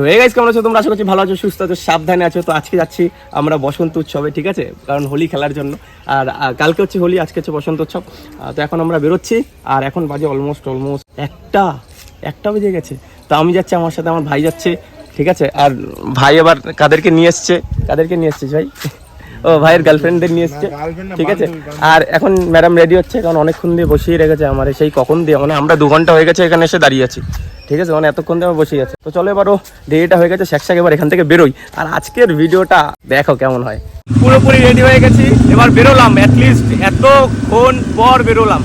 তো এই গাইজ কেমন আছো? তোমরা আশা করছি ভালো আছো, সুস্থ আছো, সাবধানে আছো। তো আজকে যাচ্ছি আমরা বসন্ত উৎসবে, ঠিক আছে? কারণ হোলি খেলার জন্য। আর কালকে হচ্ছে হোলি, আজকে হচ্ছে বসন্ত উৎসব। তো এখন আমরা বেরোচ্ছি, আর এখন বাজে অলমোস্ট অলমোস্ট একটা একটা বেজে গেছে। তো আমি যাচ্ছি, আমার সাথে আমার ভাই যাচ্ছে, ঠিক আছে? আর ভাই আবার কাদেরকে নিয়ে এসছে, কাদেরকে নিয়ে এসছিস ভাই? ও ভাইয়ের গার্লফ্রেন্ডদের নিয়ে এসছে। ঠিক আছে? আর এখন ম্যাডাম রেডি হচ্ছে কারণ অনেকক্ষণ দিয়ে বসিয়ে রেখেছে আমার। সেই কখন দিয়ে মানে আমরা দু ঘণ্টা হয়ে গেছে এখানে এসে দাঁড়িয়ে আছি। ঠিক আছে? মানে এতক্ষণ দিয়ে আমার বসেই আছে। তো চলো এবার ও দেরিটা হয়ে গেছে শ্যাকশ্যাক এবার এখান থেকে বেরোই। আর আজকের ভিডিওটা দেখো কেমন হয়। পুরোপুরি রেডি হয়ে গেছি এবার বেরোলাম অ্যাটলিস্ট এতক্ষণ পর বেরোলাম।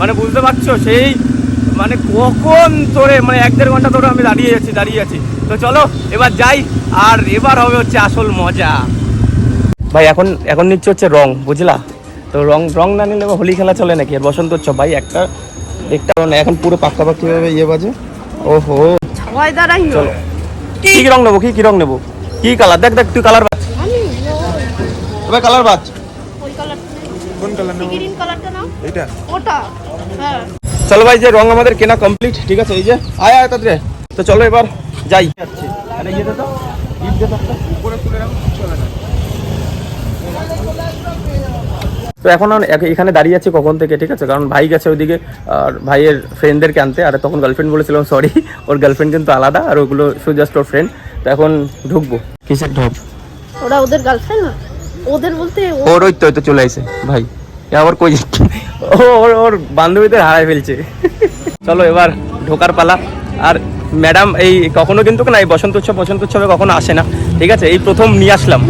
মানে বুঝতে পারছ সেই মানে কখন ধরে মানে এক দেড় ঘণ্টা ধরে আমি দাঁড়িয়ে আছি দাঁড়িয়ে আছি। তো চলো এবার যাই আর এবার হবে হচ্ছে আসল মজা। ভাই এখন এখন নিচ্ছে হচ্ছে রং বুঝলা? তো রং রং না নিলে হোলি খেলা চলে নাকি? আর বসন্ত উৎসব ভাই একটা একটা এখন পুরো পাক্কাপাক্কি ভাবে ইয়ে বাজে। ওহো। চলো। কি রং নেব কি কি রং নেব? কি কালার দেখ দেখ তুই কালার বাজ এবার কালার বাজ কোন কালার নেব? গ্রিন কালারটা নাও। এটা ওটা। হ্যাঁ। চলো ভাই যে রং আমাদের কেনা কমপ্লিট ঠিক আছে? এই যে আয় আয় তাড়াতাড়ি। তো চলো এবার যাই। আরে ইয়ে দে তো। ইট দে উপরে তুলে রাখো চলে না তো এখন এখানে দাঁড়িয়ে আছি কখন থেকে ঠিক আছে? কারণ ভাই গেছে ওইদিকে আর ভাইয়ের ফ্রেন্ডদেরকে আনতে আর তখন গার্লফ্রেন্ড বলেছিলাম সরি ওর গার্লফ্রেন্ড কিন্তু আলাদা আর ওগুলো শুধু জাস্ট ওর ফ্রেন্ড তো এখন ঢুকবো। কিসের ঢোক ওরা ওদের গার্লফ্রেন্ড না? ওদের বলতে ওর ওই তো ওই তো চলে আসে ভাই। এ আবার কই ও ওর ওর বান্ধবীদের হারাই ফেলছে। চলো এবার ঢোকার পালা। আর ম্যাডাম এই কখনো কিন্তু না এই বসন্ত উৎসব বসন্ত উৎসবে কখনো আসে না। ঠিক আছে? এই প্রথম নিয়ে আসলাম।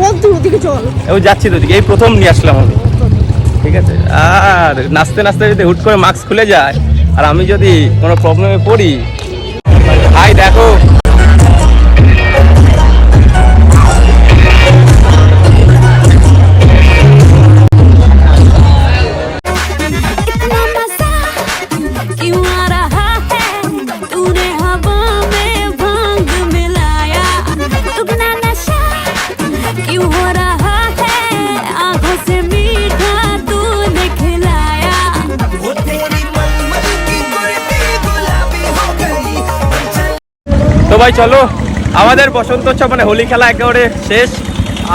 ও যাচ্ছি তো ওদিকে, এই প্রথম নিয়ে আসলাম আমি। ঠিক আছে? আর নাচতে নাচতে যদি হুট করে মাস্ক খুলে যায়, আর আমি যদি কোনো প্রবলেমে পড়ি, ভাই, দেখো। ভাই চলো। আমাদের বসন্ত উৎসব মানে হোলি খেলা একেবারে শেষ।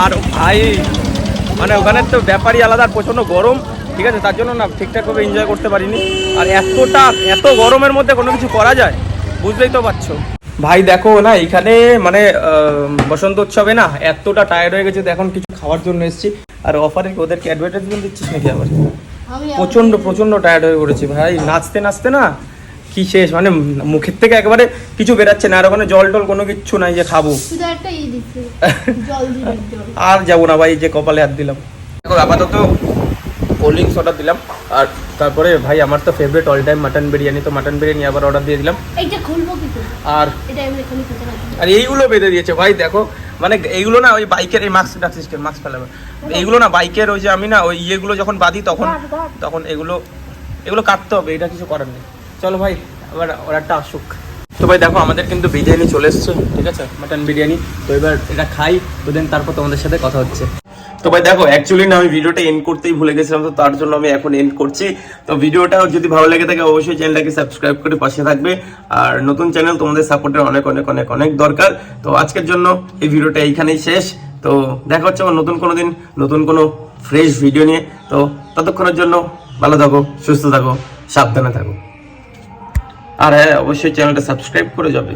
আর ভাই মানে ওখানে তো ব্যাপারই আলাদা প্রচণ্ড গরম ঠিক আছে? তার জন্য না ঠিকঠাকভাবে এনজয় করতে পারিনি। আর এতটা এত গরমের মধ্যে কোনো কিছু করা যায়? বুঝতেই তো পারছ। ভাই দেখো না এখানে মানে বসন্ত উৎসবে না এতটা টায়ার্ড হয়ে গেছে এখন কিছু খাওয়ার জন্য এসেছি। আর অফারে ওদেরকে অ্যাডভার্টাইজমেন্ট দিচ্ছিস নাকি আবার? আমি প্রচণ্ড প্রচণ্ড টায়ার্ড হয়ে পড়েছি ভাই। নাচতে নাচতে না কি শেষ? মানে মুখের থেকে একেবারে কিছু বেরাচ্ছে না আর ওখানে জল টল কোনো কিচ্ছু নাই যে খাব। আর যাব না ভাই যে কপালে হাত দিলাম। দেখো আপাতত কোল্ড ড্রিঙ্কস অর্ডার দিলাম আর তারপরে ভাই আমার তো favourite all time mutton biryani তো মাটন বিরিয়ানি আবার অর্ডার দিয়ে দিলাম। আর আর এইগুলো বেঁধে দিয়েছে ভাই দেখো। মানে এইগুলো না ওই বাইকের এই মাস্ক রাখছিস মাস্ক ফেলাবে এইগুলো না বাইকের ওই যে আমি না ওই ইয়েগুলো যখন বাঁধি তখন তখন এগুলো এগুলো কাটতে হবে এটা কিছু করার নেই। চলো ভাই, এবার অর্ডারটা আসুক। তো ভাই দেখো, আমাদের কিন্তু বিরিয়ানি চলে এসছে, ঠিক আছে? মাটন বিরিয়ানি। তো এবার এটা খাই তো দেন তারপর তোমাদের সাথে কথা হচ্ছে। তো ভাই দেখো অ্যাকচুয়ালি না, আমি ভিডিওটা এন্ড করতেই ভুলে গেছিলাম, তো তার জন্য আমি এখন এন্ড করছি। তো ভিডিওটা যদি ভালো লেগে থাকে, অবশ্যই চ্যানেলটাকে সাবস্ক্রাইব করে পাশে থাকবে। আর নতুন চ্যানেল তোমাদের সাপোর্টের অনেক অনেক অনেক অনেক দরকার। তো আজকের জন্য এই ভিডিওটা এইখানেই শেষ। তো দেখা হচ্ছে আমার নতুন কোনো দিন, নতুন কোনো ফ্রেশ ভিডিও নিয়ে। তো ততক্ষণের জন্য ভালো থাকো, সুস্থ থাকো, সাবধানে থাকো। আর হ্যাঁ অবশ্যই চ্যানেলটা সাবস্ক্রাইব করে যাবে।